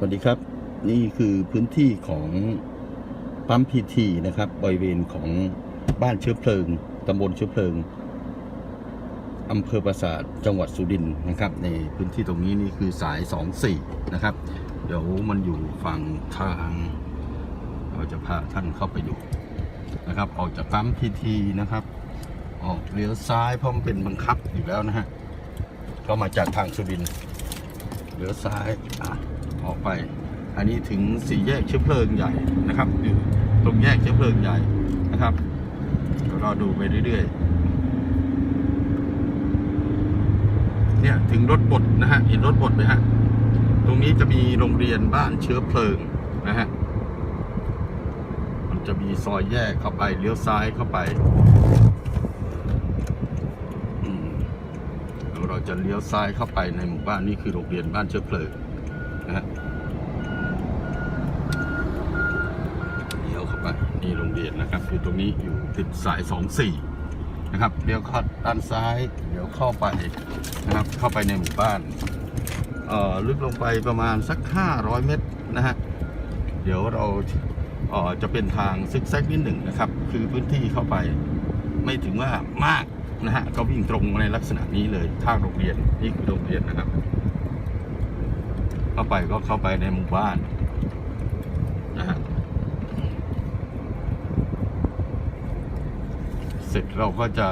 สวัสดีครับ นี่คือพื้นที่ของปั๊มพีทีนะครับบริเวณของบ้านเชื้อเพลิงตำบลเชื้อเพลิงอำเภอปราสาทจังหวัดสุรินทร์นะครับ ในพื้นที่ตรงนี้นี่คือสาย 24 นะครับ เดี๋ยวมันอยู่ฝั่งทาง เราจะพาท่านเข้าไปดูนะครับ ออกจากปั๊มพีทีนะครับ ออกเลี้ยวซ้ายเพราะมันเป็นบังคับอยู่แล้วนะฮะก็มาจากทางสุรินทร์เลี้ยวซ้ายอะ ออกไป อันนี้ถึงสี่แยกเชื้อเพลิงใหญ่นะครับอยู่ตรงแยกเชื้อเพลิงใหญ่นะครับเรอดูไปเรื่อยๆ เนี่ยถึงรถบดนะฮะเห็นรถบดไหมฮะ ตรงนี้จะมีโรงเรียนบ้านเชื้อเพลิงนะฮะ มันจะมีซอยแยกเข้าไปเลี้ยวซ้ายเข้าไปเดี๋ยวเราจะเลี้ยวซ้ายเข้าไปในหมู่บ้านนี่คือโรงเรียนบ้านเชื้อเพลิง นะฮะเลี้ยวเข้าไปนี่โรงเรียนนะครับ อยู่ตรงนี้อยู่ติดสายสองสี่นะครับเลี้ยวเข้าด้านซ้ายเดี๋ยวเข้าไปนะครับ เข้าไปในหมู่บ้านเอ่อลึกลงไปประมาณสัก 500 เมตรนะฮะเดี๋ยวเราเอ่อจะเป็นทางซิกแซกนิดหนึ่งนะครับ คือพื้นที่เข้าไปไม่ถึงว่ามากนะฮะก็วิ่งตรงในลักษณะนี้เลยข้างโรงเรียนนี่คือโรงเรียนนะครับ เข้าไปก็เข้าไปในหมู่บ้านนะฮะเสร็จเราก็จะ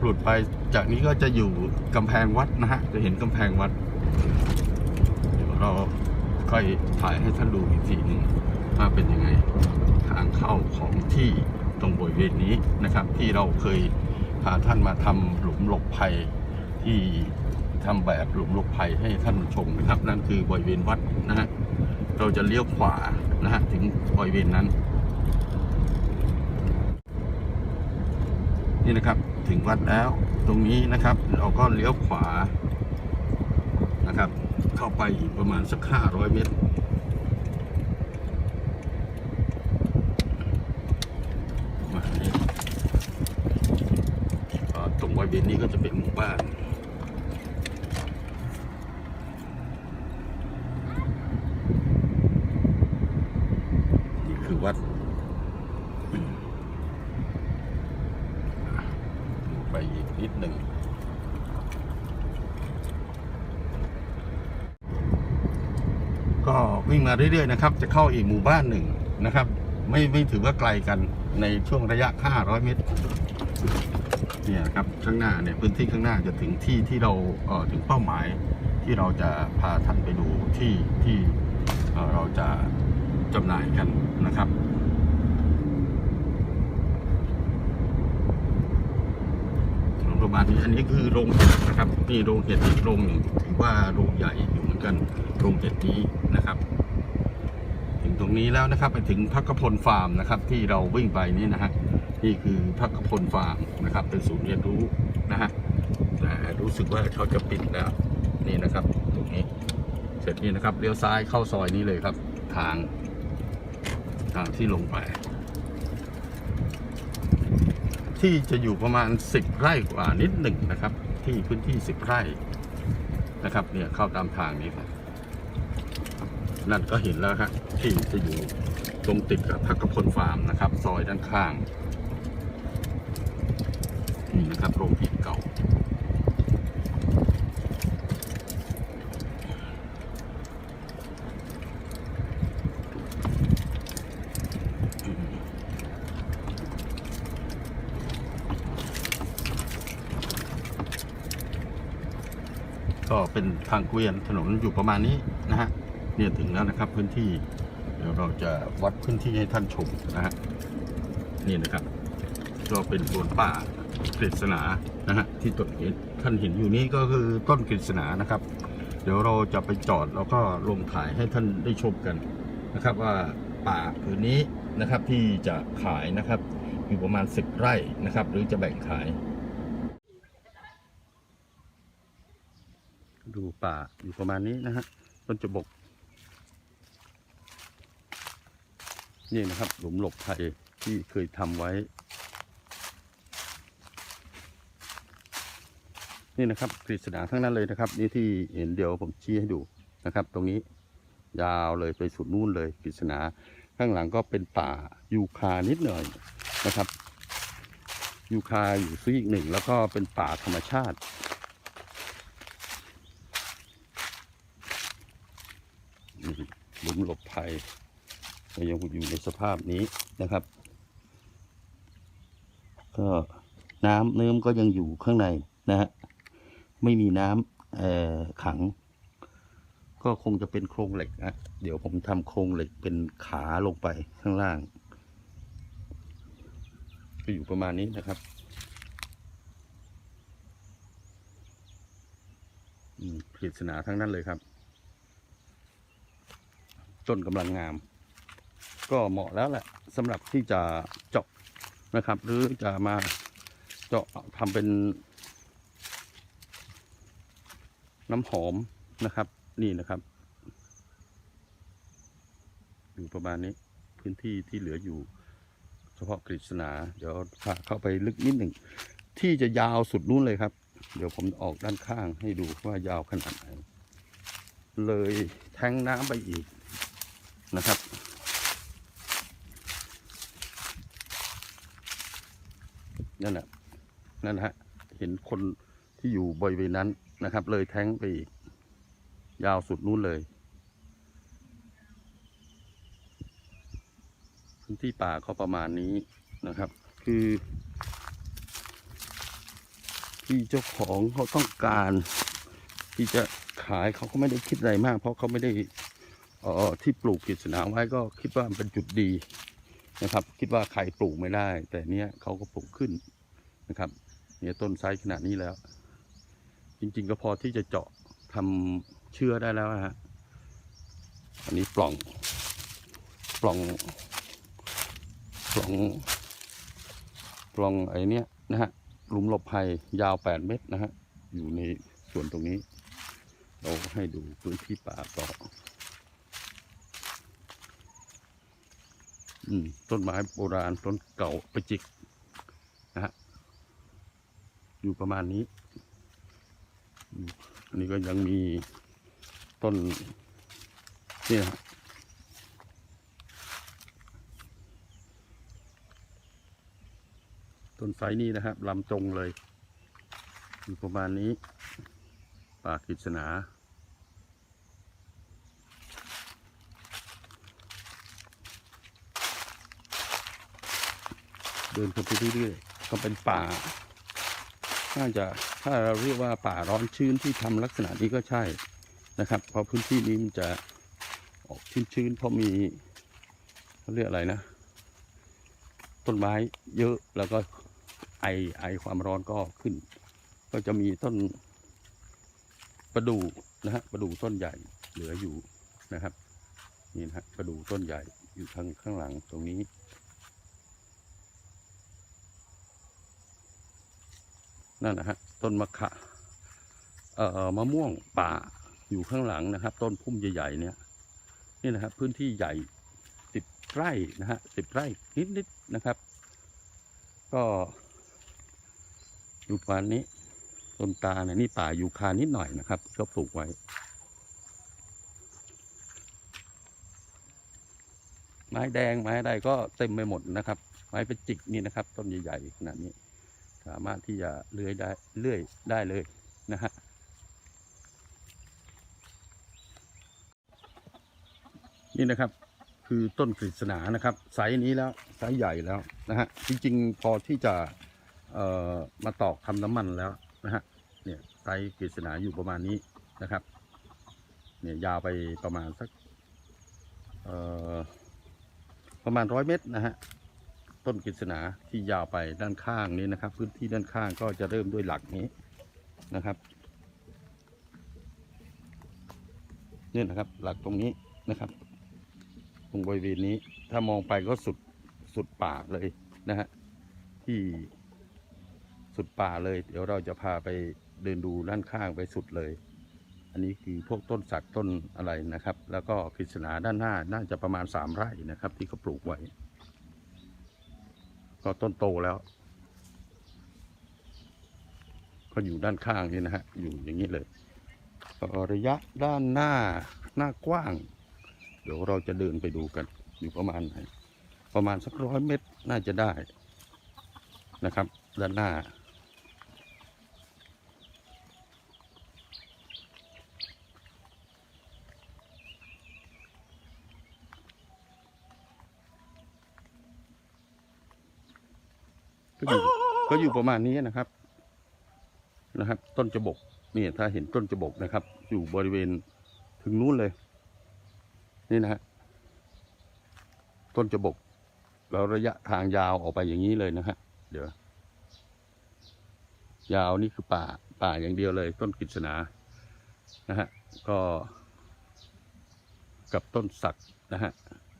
หลุดไปจากนี้ก็จะอยู่กำแพงวัดนะฮะ จะเห็นกำแพงวัด เดี๋ยวเราค่อยถ่ายให้ท่านดูอีกทีหนึ่งว่าเป็นยังไง ทางเข้าของที่ตรงบริเวณนี้นะครับ ที่เราเคยพาท่านมาทำหลุมหลบภัยที่ ทำแบบหลุมหลบภัยให้ท่านชมนะครับ นั่นคือบริเวณวัดนะฮะเราจะเลี้ยวขวานะฮะถึงบริเวณนั้น นี่นะครับถึงวัดแล้วตรงนี้นะครับ เราก็เลี้ยวขวานะครับ เข้าไปอีกประมาณสักห้าร้อยเมตรมาตรงบริเวณนี้ก็จะเป็นหมู่บ้านคือวัดอืมอะดูไปอีกนิดหนึ่ง ก็วิ่งมา เรื่อยๆนะครับจะเข้าอีกหมู่บ้านหนึ่งนะครับ ไม่ไม่ถือว่าไกลกันในช่วงระยะ 500 เมตรเนี่ยครับข้างหน้าเนี่ยพื้นที่ข้างหน้าจะถึงที่ที่เราเอ่อถึงเป้าหมายที่เราจะพาท่านไปดูที่ที่เเราจะจำหน่ายกันนะครับประมาณนี้อันนี้คือโรงเห็ดนะครับนี่โรงเห็ดอีกโรงหนึ่งถือว่าโรงใหญ่อยู่เหมือนกันโรงเห็ดนี้นะครับ รงนี้แล้วนะครับ ไปถึงพักกพลฟาร์มนะครับ ที่เราวิ่งไปนี่นะฮะนี่คือพักกพลฟาร์มนะครับ เป็นศูนย์เรียนรู้นะฮะแต่รู้สึกว่าเขาจะปิดแล้วนี่นะครับ ตรงนี้ เสร็จนี่นะครับเลี้ยวซ้ายเข้าซอยนี้เลยครับ ทาง ทางที่ลงไป ที่จะอยู่ประมาณ 10 ไร่กว่านิดหนึ่งนะครับ ที่พื้นที่ 10 ไร่นะครับ เนี่ยเข้าตามทางนี้ครับ นั่นก็เห็นแล้วครับที่จะอยู่ตรงติดกับพักกพลฟาร์มนะครับ ซอยด้านข้างนี่นะครับโรงพิมพ์เก่า ก็เป็นทางเกวียนถนนอยู่ประมาณนี้นะฮะ เนี่ยถึงแล้วนะครับพื้นที่ เดี๋ยวเราจะวัดพื้นที่ให้ท่านชมนะฮะนี่นะครับก็เป็นสวนป่ากฤษณานะฮะที่ต้นเห็นท่านเห็นอยู่นี้ก็คือต้นกฤษณานะครับ เดี๋ยวเราจะไปจอดแล้วก็ลงถ่ายให้ท่านได้ชมกันนะครับว่าป่าผืนนี้นะครับที่จะขายนะครับอยู่ประมาณ 10 ไร่นะครับ หรือจะแบ่งขาย ดูป่าอยู่ประมาณนี้นะฮะต้นจบก นี่นะครับ หลุมหลบภัยที่เคยทำไว้ นี่นะครับกฤษณาทั้งนั้นเลยนะครับ นี่ที่เห็นเดี๋ยวผมชี้ให้ดูนะครับ ตรงนี้ยาวเลยไปสุดนู่นเลยกฤษณาข้างหลังก็เป็นป่ายูคานิดหน่อยนะครับยูคาอยู่ซีกหนึ่งแล้วก็เป็นป่าธรรมชาติหลุมหลบภัย ก็ยังอยู่ในสภาพนี้นะครับ ก็น้ำเนิ้มก็ยังอยู่ข้างในนะฮะไม่มีน้ำขัง ก็คงจะเป็นโครงเหล็กนะเดี๋ยวผมทำโครงเหล็กเป็นขาลงไปข้างล่างก็อยู่ประมาณนี้นะครับอืมปริศนาทั้งนั้นเลยครับ ต้นกำลังงาม ก็เหมาะแล้วแหละสำหรับที่จะเจาะนะครับ หรือจะมาเจาะทำเป็นน้ำหอมนะครับ นี่นะครับ อยู่ประมาณนี้พื้นที่ที่เหลืออยู่ เฉพาะกฤษณา เดี๋ยวพาเข้าไปลึกนิดหนึ่ง ที่จะยาวสุดนู้นเลยครับ เดี๋ยวผมออกด้านข้างให้ดูว่ายาวขนาดไหน เลยแทงน้ำไปอีกนะครับ นั่นแหละนั่นฮะ เห็นคนที่อยู่บริเวณนั้นนะครับ เลยแท้งไปอีก ยาวสุดนู้นเลยพื้นที่ป่าก็ประมาณนี้นะครับ คือ ที่เจ้าของเขาต้องการ ที่จะขายเขาก็ไม่ได้คิดอะไรมาก เพราะเขาไม่ได้เอ่อที่ปลูกกฤษณาไว้ก็คิดว่ามันเป็นจุดดีนะครับ คิดว่าใครปลูกไม่ได้ แต่เนี้ยเขาก็ปลูกขึ้น นะครับเนี่ยต้นไซส์ขนาดนี้แล้ว จริง ๆ ก็พอที่จะเจาะทำเชื้อได้แล้วนะฮะอันนี้ปล่องปล่องปล่องปล่องไอ้นี้ยนะฮะหลุมหลบภัยยาว 8 เมตรนะฮะอยู่ในส่วนตรงนี้ เราให้ดูพื้นที่ป่าต่ออต้นไม้โบราณต้นเก่าไปจิก อยู่ประมาณนี้ อันนี้ก็ยังมีต้นนี่นะต้นไทรนี่นะครับลำจงเลย อยู่ประมาณนี้ป่ากฤษณาเดินเข้าไปเรื่อยๆก็เป็นป่า น่าจะถ้าเราเรียกว่าป่าร้อนชื้นที่ทำลักษณะนี้ก็ใช่นะครับ เพราะพื้นที่นี้มันจะออกชื้นๆเพราะมีเขาเรียกอะไรนะ ต้นไม้เยอะแล้วก็ไอไอความร้อนก็ขึ้น ก็จะมีต้นประดู่นะฮะประดู่ต้นใหญ่เหลืออยู่นะครับนี่นะฮะประดู่ต้นใหญ่อยู่ทางข้างหลังตรงนี้ นั่นนะฮะต้นมะขะเอ่อมะม่วงป่าอยู่ข้างหลังนะครับ ต้นพุ่มใหญ่ๆเนี่ยนี่นะครับพื้นที่ใหญ่สิบไร่นะฮะสิบไร่นิดๆนะครับ ก็อยู่ประมาณนี้ต้นตาเนี่ยนี่ป่ายูคานิดหน่อยนะครับก็ปลูกไว้ไม้แดงไม้อะไรก็เต็มไปหมดนะครับ ไม้เป็นจิกนี่นะครับ ต้นใหญ่ๆขนาดนี้ สามารถที่จะเลื้อยได้เลื่อยได้เลยนะฮะนี่นะครับคือต้นกฤษณานะครับไซส์นี้แล้วไซส์ใหญ่แล้วนะฮะจริงๆ พอที่จะเอ่อมาตอกทำน้ำมันแล้วนะฮะเนี่ยไซส์กฤษณาอยู่ประมาณนี้นะครับเนี่ยยาวไปประมาณสักประมาณร้อยเมตรนะฮะ ต้นกฤษณาที่ยาวไปด้านข้างนี้นะครับ พื้นที่ด้านข้างก็จะเริ่มด้วยหลักนี้นะครับนี่นะครับ หลักตรงนี้นะครับ ตรงบริเวณนี้ถ้ามองไปก็สุดสุดป่าเลยนะฮะที่สุดป่าเลย เดี๋ยวเราจะพาไปเดินดูด้านข้างไปสุดเลย อันนี้คือพวกต้นสักต้นอะไรนะครับ แล้วก็กฤษณาด้านหน้าน่าจะประมาณสามไร่นะครับ ที่เขาปลูกไว้ ก็ต้นโตแล้ว ก็อยู่ด้านข้างนี่นะฮะ อยู่อย่างนี้เลยระยะด้านหน้าหน้ากว้าง เดี๋ยวเราจะเดินไปดูกัน อยู่ประมาณไหนประมาณสักร้อยเมตรน่าจะได้นะครับ ด้านหน้า ก็อยู่ก็อยู่ประมาณนี้นะครับ นะครับ ต้นจบกนี่ถ้าเห็นต้นจบกนะครับ อยู่บริเวณถึงนู้นเลย นี่นะฮะต้นจบก แล้วระยะทางยาวออกไปอย่างนี้เลยนะฮะเดี๋ยวยาวนี่คือป่าป่าอย่างเดียวเลย ต้นกฤษณานะฮะก็กับต้นสักนะฮะ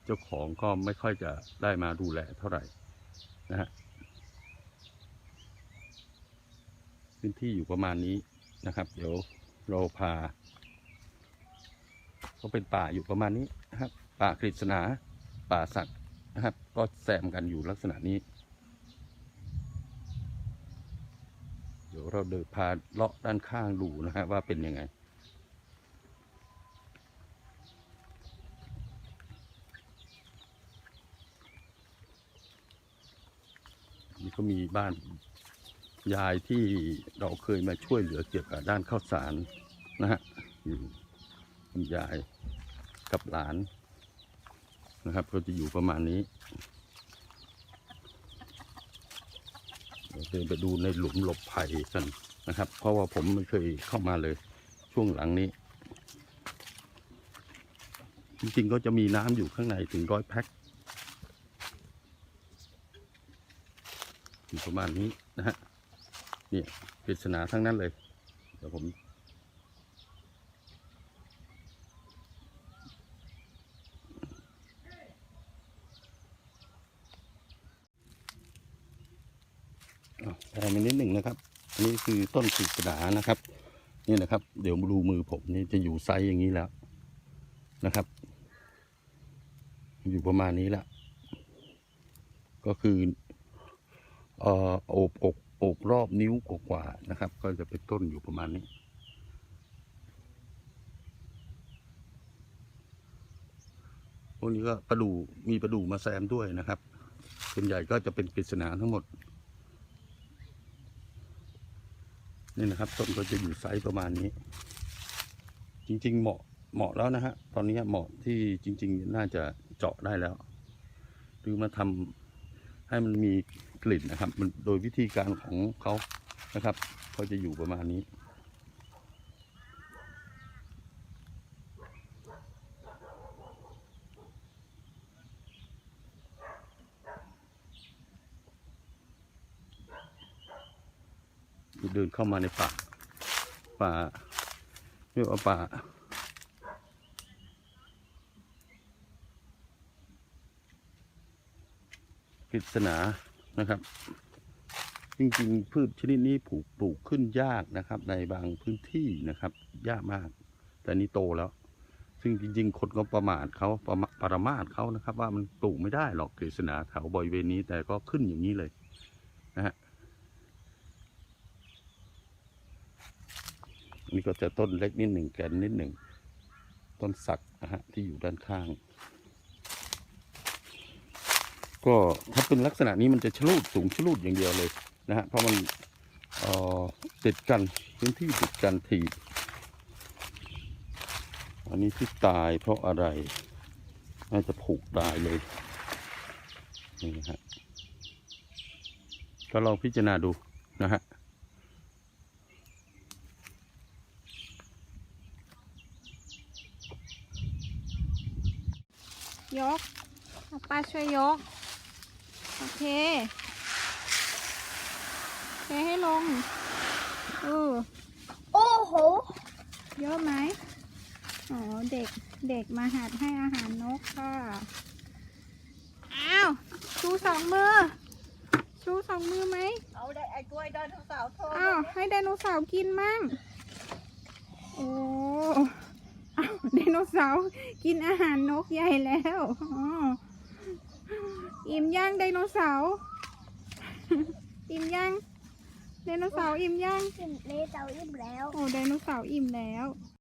เจ้าของก็ไม่ค่อยจะได้มาดูแลเท่าไหร่นะฮะ พื้นที่อยู่ประมาณนี้นะครับ เดี๋ยวเราพาก็เป็นป่าอยู่ประมาณนี้นะครับ ป่ากฤษณาป่าสักนะครับ ก็แซมกันอยู่ลักษณะนี้ เดี๋ยวเราเดินพาเลาะด้านข้างดูนะฮะว่าเป็นยังไงนี่ก็มีบ้าน ยายที่เราเคยมาช่วยเหลือเกี่ยวกับด้านข้าวสารนะฮะอยู่คุณยายกับหลานนะครับ ก็จะอยู่ประมาณนี้เดี๋ยวเดินไปดูในหลุมหลบภัยกันนะครับ เพราะว่าผมไม่เคยเข้ามาเลย ช่วงหลังนี้ จริงๆก็จะมีน้ำอยู่ข้างในถึงร้อยแพ็คอยู่ประมาณนี้นะฮะ นี่ปริศนาทั้งนั้นเลย เดี๋ยวผมอะแซมอีนิดหนึ่งนะครับนนี้คือต้นปริศนานะครับ นี่นะครับ เดี๋ยวดูมือผมนี่จะอยู่ไซส์อย่างนี้แล้วนะครับ อยู่ประมาณนี้แล้วก็คือเอ่อโอบอก โอบรอบนิ้วกว่าๆนะครับ ก็จะเป็นต้นอยู่ประมาณนี้ พวกนี้ก็ประดูมีประดูมาแซมด้วยนะครับ ส่วนใหญ่ก็จะเป็นปริศนาทั้งหมด นี่นะครับ ต้นก็จะอยู่ไซส์ประมาณนี้ จริง ๆ เหมาะเหมาะแล้วนะฮะ ตอนนี้เหมาะที่จริง ๆ น่าจะเจาะได้แล้ว หรือมาทำให้มันมี กลิ่นนะครับ มันโดยวิธีการของเขานะครับเขาจะอยู่ประมาณนี้ เดินเข้ามาในป่า ป่าเรียกว่าป่าปริศนา นะครับ จริงๆ พืชชนิดนี้ปลูกปลูกขึ้นยากนะครับ ในบางพื้นที่นะครับ ยากมาก แต่นี่โตแล้ว ซึ่งจริง ๆ คนก็ประมาทเขาประมาประมาทเขานะครับ ว่ามันปลูกไม่ได้หรอกกฤษณาแถวบริเวณนี้แต่ก็ขึ้นอย่างนี้เลยนะฮะนี่ก็จะต้นเล็กนิดหนึ่งแกนนิดหนึ่ง ต้นสักนะฮะที่อยู่ด้านข้าง ก็ถ้าเป็นลักษณะนี้มันจะชลูดสูงชลูดอย่างเดียวเลยนะฮะเพราะมันออติดกันพื้นที่ติดกันทีบอันนี้ที่ตายเพราะอะไรน่าจะผูกตายเลยนี่นะฮะก็ลองพิจารณาดูนะฮะยกป้าช่วยยก โอเคเทให้ลงเออโอ้โห เยอะไหมอ๋อเด็กเด็กมาหัดให้อาหารนกค่ะ อ้าว ชูสองมือ ชูสองมือไหม เอาได้ไอ้กล้วยไดโนเสาร์โทรอ้าว ให้ไดโนเสาร์กินมั่ง โอ้อ้าวไดโนเสาร์กินอาหารนกใหญ่แล้ว อ๋อ อิ่มย่างไดโนเสาร์อิ่มย่างไดโนเสาร์อิ่มย่างขึ้นเลเสาร์อิ่มแล้ว โอ้ไดโนเสาร์อิ่มแล้ว